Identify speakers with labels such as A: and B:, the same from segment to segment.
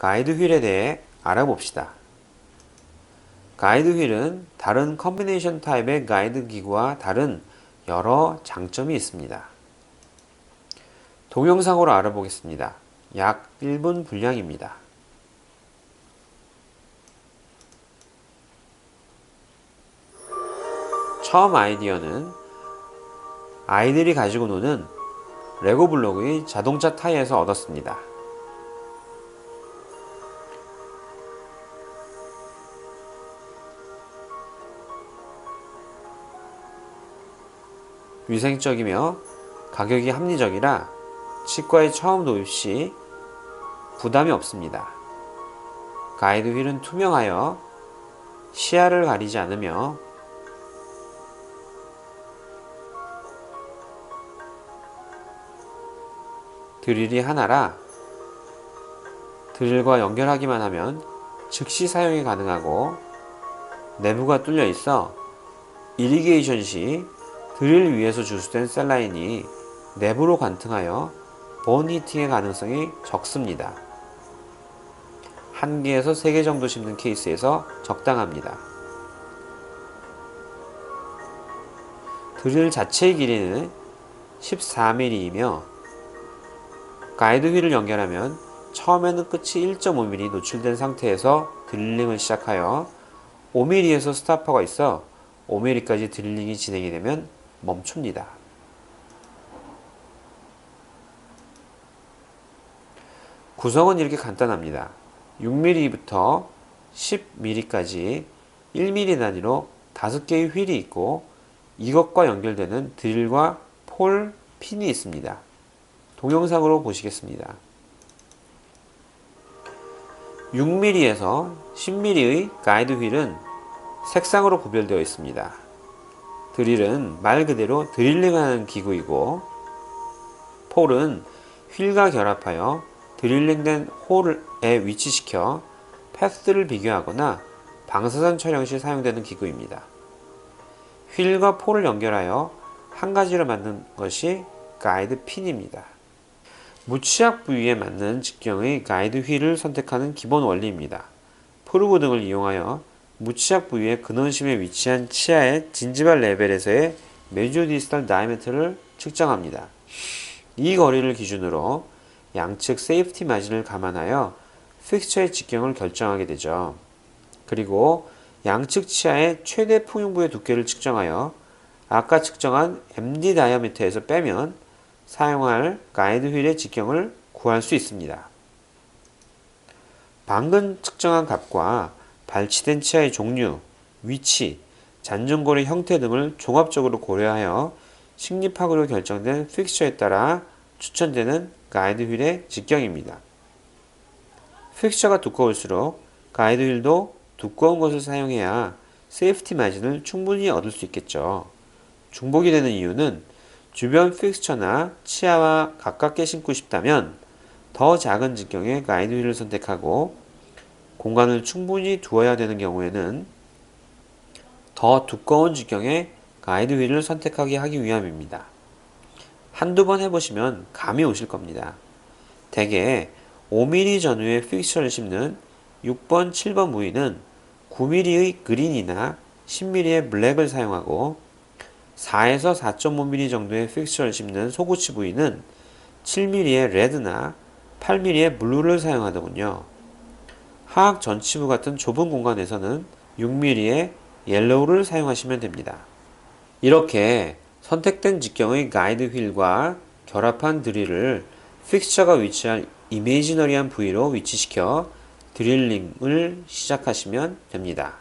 A: 가이드 휠에 대해 알아봅시다. 가이드 휠은 다른 컨비네이션 타입의 가이드 기구와 다른 여러 장점이 있습니다. 동영상으로 알아보겠습니다. 약 1분 분량입니다. 처음 아이디어는 아이들이 가지고 노는 레고 블록의 자동차 타이에서 얻었습니다. 위생적이며 가격이 합리적이라 치과에 처음 도입 시 부담이 없습니다. 가이드 휠은 투명하여 시야를 가리지 않으며 드릴이 하나라 드릴과 연결하기만 하면 즉시 사용이 가능하고 내부가 뚫려 있어 이리게이션 시 드릴 위에서 주수된 셀라인이 내부로 관통하여 본 히팅의 가능성이 적습니다. 한 개에서 세 개 정도 심는 케이스에서 적당합니다. 드릴 자체의 길이는 14mm이며 가이드 휠을 연결하면 처음에는 끝이 1.5mm 노출된 상태에서 드릴링을 시작하여 5mm에서 스타퍼가 있어 5mm까지 드릴링이 진행이 되면 멈춥니다. 구성은 이렇게 간단합니다. 6mm부터 10mm까지 1mm 단위로 5개의 휠이 있고 이것과 연결되는 드릴과 폴, 핀이 있습니다. 동영상으로 보시겠습니다. 6mm에서 10mm의 가이드 휠은 색상으로 구별되어 있습니다. 드릴은 말 그대로 드릴링하는 기구이고 폴은 휠과 결합하여 드릴링된 홀에 위치시켜 패스를 비교하거나 방사선 촬영 시 사용되는 기구입니다. 휠과 폴을 연결하여 한 가지로 만든 것이 가이드 핀입니다. 무취약 부위에 맞는 직경의 가이드 휠을 선택하는 기본 원리입니다. 프로브 등을 이용하여 무취약 부위의 근원심에 위치한 치아의 진지발 레벨에서의 메주 디스탈 다이메트를 측정합니다. 이 거리를 기준으로 양측 세이프티 마진을 감안하여 픽처의 직경을 결정하게 되죠. 그리고 양측 치아의 최대 풍용부의 두께를 측정하여 아까 측정한 MD 다이아미터에서 빼면 사용할 가이드 휠의 직경을 구할 수 있습니다. 방금 측정한 값과 발치된 치아의 종류, 위치, 잔존골의 형태 등을 종합적으로 고려하여 식립학으로 결정된 픽처에 따라 추천되는 가이드 휠의 직경입니다. 픽처가 두꺼울수록 가이드 휠도 두꺼운 것을 사용해야 세이프티 마진을 충분히 얻을 수 있겠죠. 중복이 되는 이유는 주변 픽스처나 치아와 가깝게 신고 싶다면 더 작은 직경의 가이드 휠을 선택하고 공간을 충분히 두어야 되는 경우에는 더 두꺼운 직경의 가이드 휠을 선택하게 하기 위함입니다. 한두 번 해보시면 감이 오실 겁니다. 대개 5mm 전후의 픽스처를 심는 6번, 7번 부위는 9mm의 그린이나 10mm의 블랙을 사용하고 4에서 4.5mm 정도의 픽스처를 심는 소구치 부위는 7mm의 레드나 8mm의 블루를 사용하더군요. 하악 전치부 같은 좁은 공간에서는 6mm의 옐로우를 사용하시면 됩니다. 이렇게 선택된 직경의 가이드 휠과 결합한 드릴을 픽스처가 위치한 이미지너리한 부위로 위치시켜 드릴링을 시작하시면 됩니다.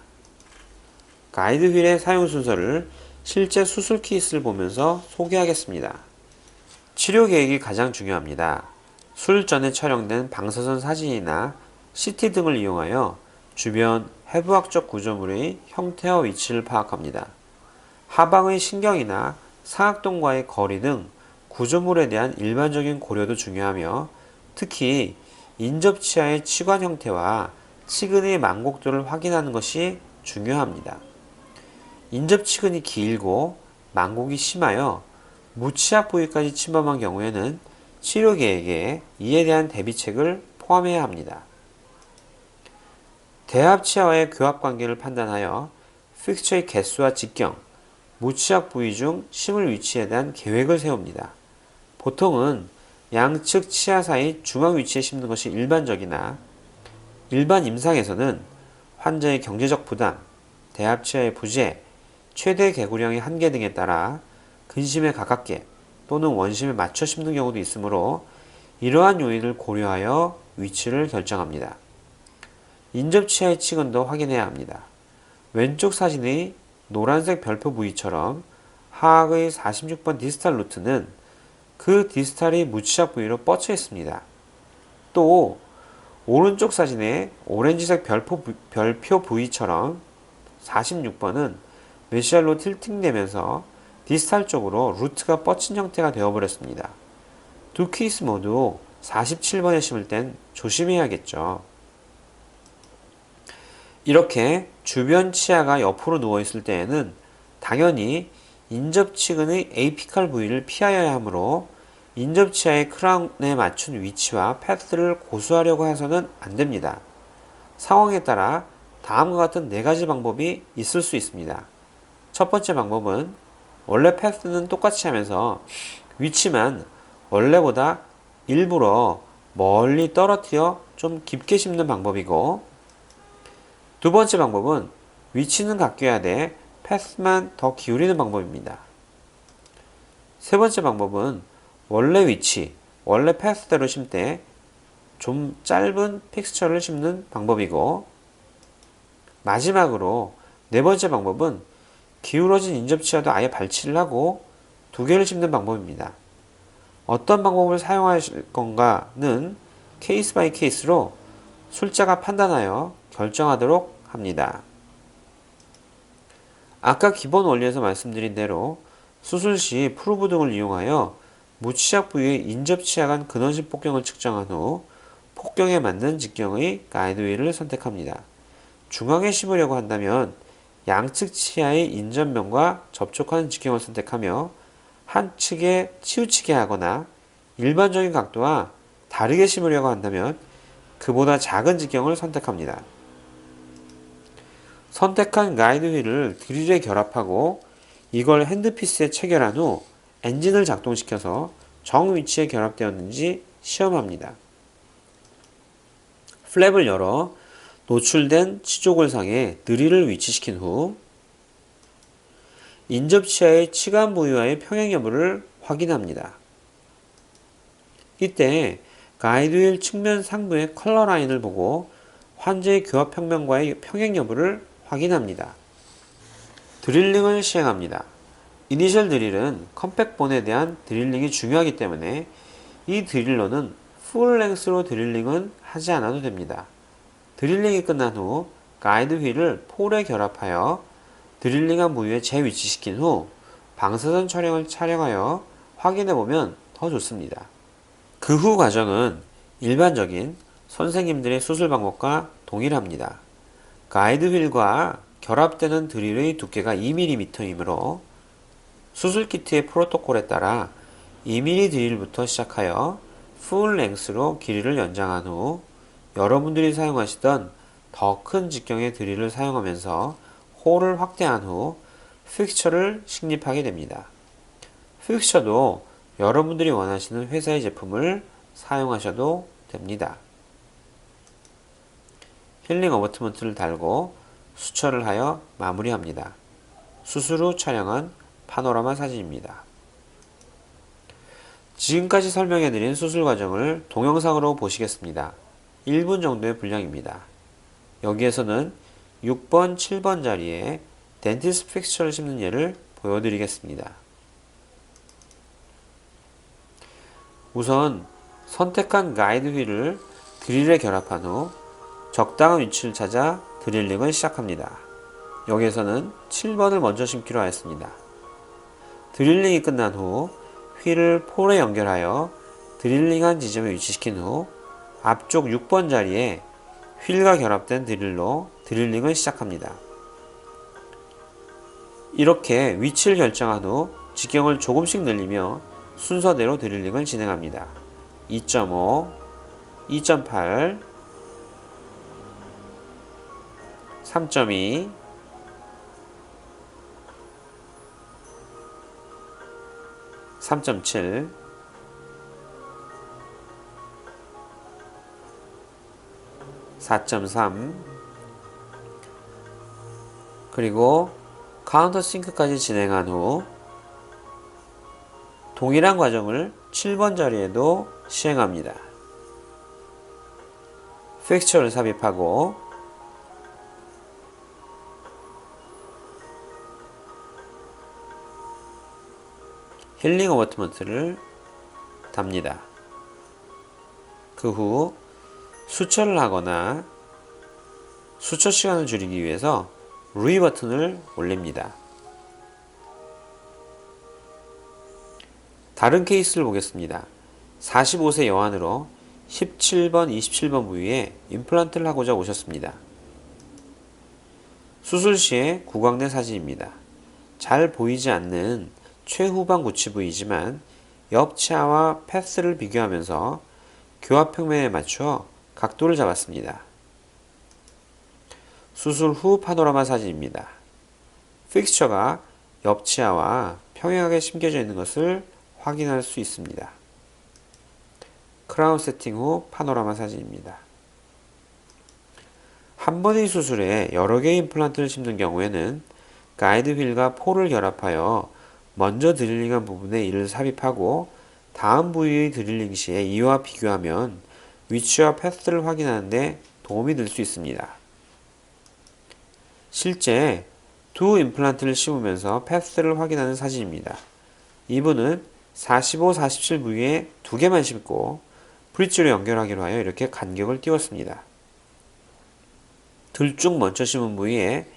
A: 가이드 휠의 사용 순서를 실제 수술 케이스를 보면서 소개하겠습니다. 치료 계획이 가장 중요합니다. 술 전에 촬영된 방사선 사진이나 CT 등을 이용하여 주변 해부학적 구조물의 형태와 위치를 파악합니다. 하방의 신경이나 사각동과의 거리 등 구조물에 대한 일반적인 고려도 중요하며 특히 인접치아의 치관 형태와 치근의 만곡도를 확인하는 것이 중요합니다. 인접치근이 길고 만곡이 심하여 무치약 부위까지 침범한 경우에는 치료 계획에 이에 대한 대비책을 포함해야 합니다. 대합 치아와의 교합 관계를 판단하여 픽스처의 개수와 직경, 무치약 부위 중 심을 위치에 대한 계획을 세웁니다. 보통은 양측 치아 사이 중앙 위치에 심는 것이 일반적이나 일반 임상에서는 환자의 경제적 부담, 대합 치아의 부재, 최대 개구량의 한계 등에 따라 근심에 가깝게 또는 원심에 맞춰 심는 경우도 있으므로 이러한 요인을 고려하여 위치를 결정합니다. 인접 치아의 측은도 확인해야 합니다. 왼쪽 사진의 노란색 별표 부위처럼 하악의 46번 디스탈 루트는 그 디스탈이 무치약 부위로 뻗쳐 있습니다. 또 오른쪽 사진의 오렌지색 부, 별표 부위처럼 46번은 메시알로 틸팅되면서 디스탈 쪽으로 루트가 뻗친 형태가 되어버렸습니다. 두 케이스 모두 47번에 심을 땐 조심해야겠죠. 이렇게 주변 치아가 옆으로 누워 있을 때에는 당연히 인접치근의 에이피칼 부위를 피하여야 하므로 인접 치아의 크라운에 맞춘 위치와 패스를 고수하려고 해서는 안 됩니다. 상황에 따라 다음과 같은 네 가지 방법이 있을 수 있습니다. 첫 번째 방법은 원래 패스는 똑같이 하면서 위치만 원래보다 일부러 멀리 떨어뜨려 좀 깊게 심는 방법이고 두 번째 방법은 위치는 바뀌어야 돼 패스만 더 기울이는 방법입니다. 세 번째 방법은 원래 위치, 원래 패스대로 심 때 좀 짧은 픽스처를 심는 방법이고 마지막으로 네 번째 방법은 기울어진 인접치와도 아예 발치를 하고 두 개를 심는 방법입니다. 어떤 방법을 사용하실 건가는 케이스 바이 케이스로 술자가 판단하여 결정하도록 합니다. 아까 기본 원리에서 말씀드린 대로 수술 시 프로브 등을 이용하여 무치약 부위의 인접치아 간 근원식 폭경을 측정한 후 폭경에 맞는 직경의 가이드 웨이를 선택합니다. 중앙에 심으려고 한다면 양측 치아의 인접면과 접촉하는 직경을 선택하며 한 측에 치우치게 하거나 일반적인 각도와 다르게 심으려고 한다면 그보다 작은 직경을 선택합니다. 선택한 가이드 휠을 드릴에 결합하고 이걸 핸드피스에 체결한 후 엔진을 작동시켜서 정 위치에 결합되었는지 시험합니다. 플랩을 열어 노출된 치조골상에 드릴을 위치시킨 후 인접치아의 치간 부위와의 평행 여부를 확인합니다. 이때 가이드휠 측면 상부의 컬러 라인을 보고 환자의 교합 평면과의 평행 여부를 확인합니다. 드릴링을 시행합니다. 이니셜 드릴은 컴팩본에 대한 드릴링이 중요하기 때문에 이 드릴러는 풀 랭스로 드릴링은 하지 않아도 됩니다. 드릴링이 끝난 후 가이드 휠을 폴에 결합하여 드릴링한 부위에 재위치시킨 후 방사선 촬영을 촬영하여 확인해 보면 더 좋습니다. 그 후 과정은 일반적인 선생님들의 수술 방법과 동일합니다. 가이드 휠과 결합되는 드릴의 두께가 2mm이므로 수술 키트의 프로토콜에 따라 2mm 드릴부터 시작하여 풀 랭스로 길이를 연장한 후 여러분들이 사용하시던 더 큰 직경의 드릴을 사용하면서 홀을 확대한 후 픽처를 식립하게 됩니다. 픽처도 여러분들이 원하시는 회사의 제품을 사용하셔도 됩니다. 힐링 어버트먼트를 달고 수철을 하여 마무리합니다. 수술 후 촬영한 파노라마 사진입니다. 지금까지 설명해드린 수술 과정을 동영상으로 보시겠습니다. 1분 정도의 분량입니다. 여기에서는 6번, 7번 자리에 덴티스 픽스처를 심는 예를 보여드리겠습니다. 우선 선택한 가이드 휠을 드릴에 결합한 후 적당한 위치를 찾아 드릴링을 시작합니다. 여기에서는 7번을 먼저 심기로 하였습니다. 드릴링이 끝난 후 휠을 폴에 연결하여 드릴링한 지점에 위치시킨 후 앞쪽 6번 자리에 휠과 결합된 드릴로 드릴링을 시작합니다. 이렇게 위치를 결정한 후 직경을 조금씩 늘리며 순서대로 드릴링을 진행합니다. 2.5, 2.8, 3.2 3.7 4.3 그리고 카운터 싱크까지 진행한 후 동일한 과정을 7번 자리에도 시행합니다. 픽처를 삽입하고 힐링 어버트먼트를 답니다. 그 후 수처를 하거나 수처 시간을 줄이기 위해서 루이 버튼을 올립니다. 다른 케이스를 보겠습니다. 45세 여환으로 17번, 27번 부위에 임플란트를 하고자 오셨습니다. 수술 시의 구강 내 사진입니다. 잘 보이지 않는 최후방 구치 부위이지만 옆 치아와 패스를 비교하면서 교합 평면에 맞춰 각도를 잡았습니다. 수술 후 파노라마 사진입니다. 픽스처가 옆 치아와 평행하게 심겨져 있는 것을 확인할 수 있습니다. 크라운 세팅 후 파노라마 사진입니다. 한 번의 수술에 여러 개의 임플란트를 심는 경우에는 가이드 휠과 폴을 결합하여 먼저 드릴링한 부분에 이를 삽입하고 다음 부위의 드릴링 시에 이와 비교하면 위치와 패스를 확인하는데 도움이 될 수 있습니다. 실제 두 임플란트를 심으면서 패스를 확인하는 사진입니다. 이분은 45, 47 부위에 두 개만 심고 브릿지로 연결하기로 하여 이렇게 간격을 띄웠습니다. 들쭉 먼저 심은 부위에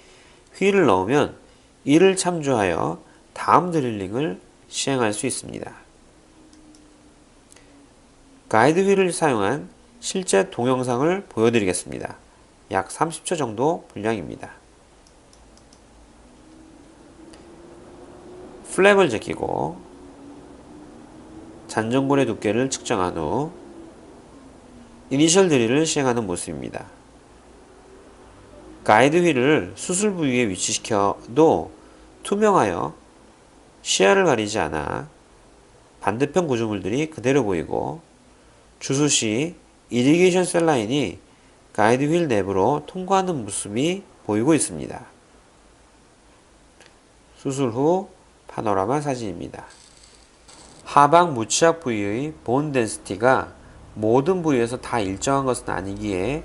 A: 휠을 넣으면 이를 참조하여 다음 드릴링을 시행할 수 있습니다. 가이드 휠을 사용한 실제 동영상을 보여드리겠습니다. 약 30초 정도 분량입니다. 플랩을 제끼고 잔정골의 두께를 측정한 후 이니셜 드릴을 시행하는 모습입니다. 가이드 휠을 수술 부위에 위치시켜도 투명하여 시야를 가리지 않아 반대편 구조물들이 그대로 보이고 주수 시 이리게이션 셀 라인이 가이드 휠 내부로 통과하는 모습이 보이고 있습니다. 수술 후 파노라마 사진입니다. 하방 무치약 부위의 본 덴시티가 모든 부위에서 다 일정한 것은 아니기에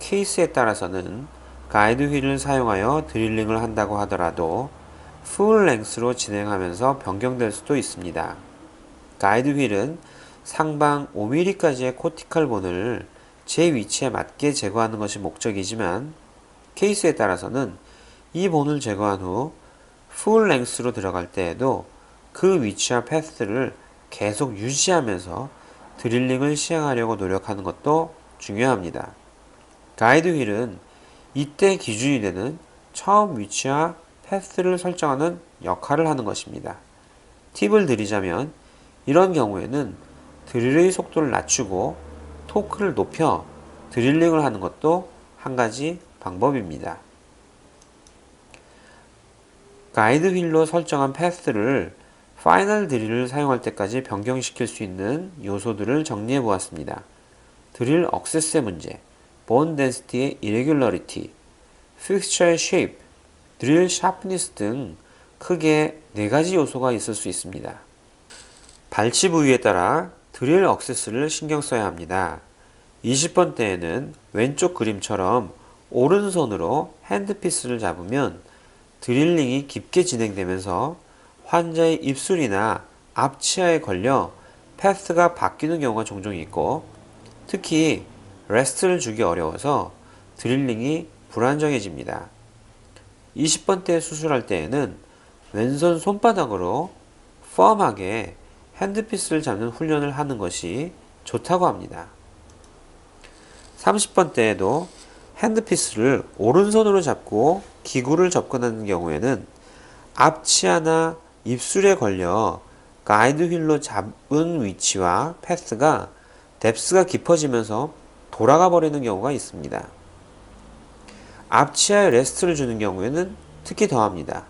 A: 케이스에 따라서는 가이드 휠을 사용하여 드릴링을 한다고 하더라도 풀 랭스로 진행하면서 변경될 수도 있습니다. 가이드 휠은 상방 5mm까지의 코티컬 본을 제 위치에 맞게 제거하는 것이 목적이지만 케이스에 따라서는 이 본을 제거한 후 풀 랭스로 들어갈 때에도 그 위치와 패스를 계속 유지하면서 드릴링을 시행하려고 노력하는 것도 중요합니다. 가이드 휠은 이때 기준이 되는 처음 위치와 패스를 설정하는 역할을 하는 것입니다. 팁을 드리자면 이런 경우에는 드릴의 속도를 낮추고 토크를 높여 드릴링을 하는 것도 한 가지 방법입니다. 가이드 휠로 설정한 패스를 파이널 드릴을 사용할 때까지 변경시킬 수 있는 요소들을 정리해 보았습니다. 드릴 억세스의 문제, 본 덴시티의 irregularity, 픽스처의 shape, 드릴 샤프니스 등 크게 네 가지 요소가 있을 수 있습니다. 발치 부위에 따라 드릴 억세스를 신경 써야 합니다. 20번 때에는 왼쪽 그림처럼 오른손으로 핸드피스를 잡으면 드릴링이 깊게 진행되면서 환자의 입술이나 앞치아에 걸려 패스가 바뀌는 경우가 종종 있고 특히 레스트를 주기 어려워서 드릴링이 불안정해집니다. 20번 때 수술할 때에는 왼손 손바닥으로 펌하게 핸드피스를 잡는 훈련을 하는 것이 좋다고 합니다. 30번 때에도 핸드피스를 오른손으로 잡고 기구를 접근하는 경우에는 앞치아나 입술에 걸려 가이드 휠로 잡은 위치와 패스가 뎁스가 깊어지면서 돌아가 버리는 경우가 있습니다. 앞치아에 레스트를 주는 경우에는 특히 더합니다.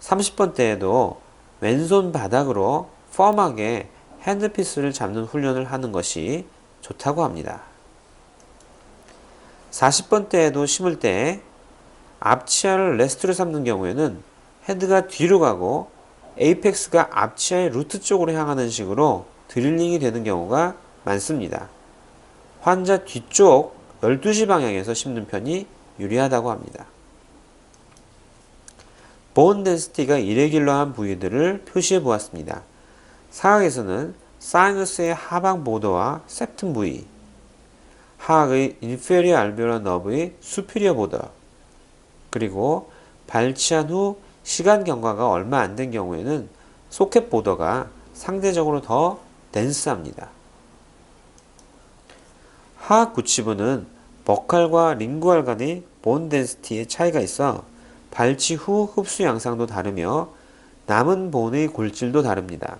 A: 30번 때에도 왼손 바닥으로 펌하게 핸드피스를 잡는 훈련을 하는 것이 좋다고 합니다. 40번 때에도 심을 때 앞치아를 레스트로 삼는 경우에는 헤드가 뒤로 가고 에이펙스가 앞치아의 루트 쪽으로 향하는 식으로 드릴링이 되는 경우가 많습니다. 환자 뒤쪽 12시 방향에서 심는 편이 유리하다고 합니다. 본 덴시티가 이레귤러한 부위들을 표시해 보았습니다. 사학에서는 사이너스의 하방 보더와 septum 부위, 하악의 inferior alveolar nerve의 superior border, 그리고 발치한 후 시간 경과가 얼마 안 된 경우에는 소켓 보더가 상대적으로 더 덴스합니다. 하악 구치부는 버칼과 링구알 간의 본 덴시티의 차이가 있어 발치 후 흡수 양상도 다르며 남은 본의 골질도 다릅니다.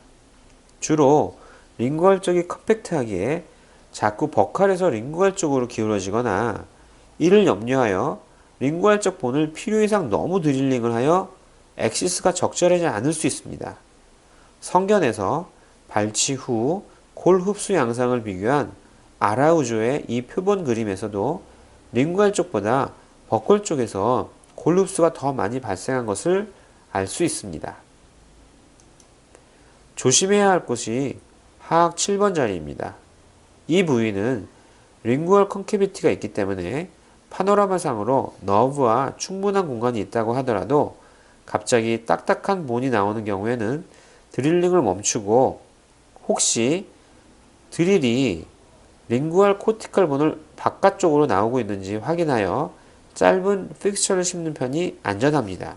A: 주로 링구알 쪽이 컴팩트하기에 자꾸 버칼에서 링구알 쪽으로 기울어지거나 이를 염려하여 링구알 쪽 본을 필요 이상 너무 드릴링을 하여 엑시스가 적절하지 않을 수 있습니다. 성견에서 발치 후 골 흡수 양상을 비교한 아라우조의 이 표본 그림에서도 링구알 쪽보다 버콜 쪽에서 골 흡수가 더 많이 발생한 것을 알 수 있습니다. 조심해야 할 곳이 하악 7번 자리입니다. 이 부위는 링구얼 컨케비티가 있기 때문에 파노라마상으로 너브와 충분한 공간이 있다고 하더라도 갑자기 딱딱한 본이 나오는 경우에는 드릴링을 멈추고 혹시 드릴이 링구얼 코티컬 본을 바깥쪽으로 나오고 있는지 확인하여 짧은 픽처를 심는 편이 안전합니다.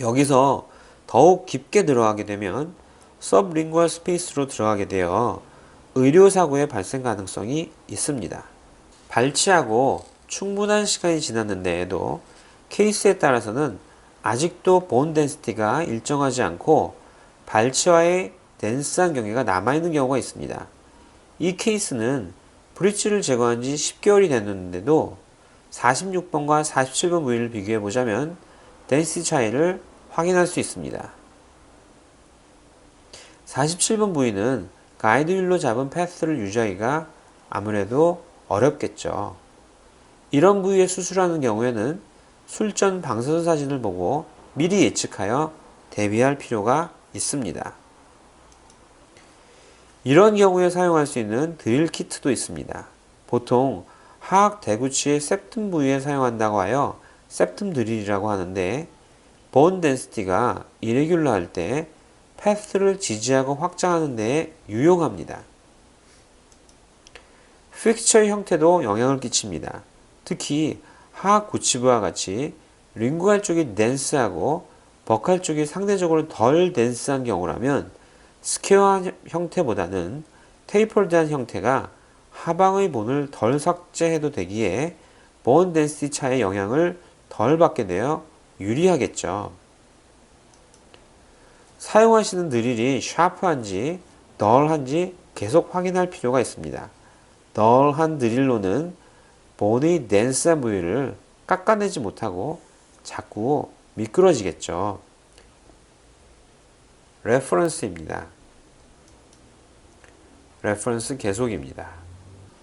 A: 여기서 더욱 깊게 들어가게 되면 서브링구얼 스페이스로 들어가게 되어 의료사고의 발생 가능성이 있습니다. 발치하고 충분한 시간이 지났는데에도 케이스에 따라서는 아직도 본 덴시티가 일정하지 않고 발치와의 덴스한 경계가 남아있는 경우가 있습니다. 이 케이스는 브릿지를 제거한 지 10개월이 됐는데도 46번과 47번 부위를 비교해 보자면 덴시티 차이를 확인할 수 있습니다. 47번 부위는 가이드 휠로 잡은 패스를 유지하기가 아무래도 어렵겠죠. 이런 부위에 수술하는 경우에는 술전 방사선 사진을 보고 미리 예측하여 대비할 필요가 있습니다. 이런 경우에 사용할 수 있는 드릴 키트도 있습니다. 보통 하악 대구치의 septum 부위에 사용한다고 하여 septum 드릴이라고 하는데 본 덴시티가 이레귤러 할 때 패스를 지지하고 확장하는 데 유용합니다. 픽처의 형태도 영향을 끼칩니다. 특히 하악 구치부와 같이 링구알 쪽이 덴스하고 버칼 쪽이 상대적으로 덜 덴스한 경우라면 스퀘어한 형태보다는 테이퍼드한 형태가 하방의 본을 덜 삭제해도 되기에 본 덴시티 차의 영향을 덜 받게 되어 유리하겠죠. 사용하시는 드릴이 샤프한지 널한지 계속 확인할 필요가 있습니다. 널한 드릴로는 본의 댄스한 부위를 깎아내지 못하고 자꾸 미끄러지겠죠. 레퍼런스입니다. 레퍼런스 계속입니다.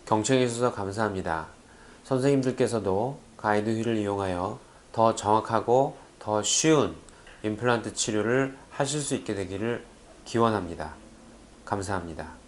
A: 경청해 주셔서 감사합니다. 선생님들께서도 가이드 휠을 이용하여 더 정확하고 더 쉬운 임플란트 치료를 하실 수 있게 되기를 기원합니다. 감사합니다.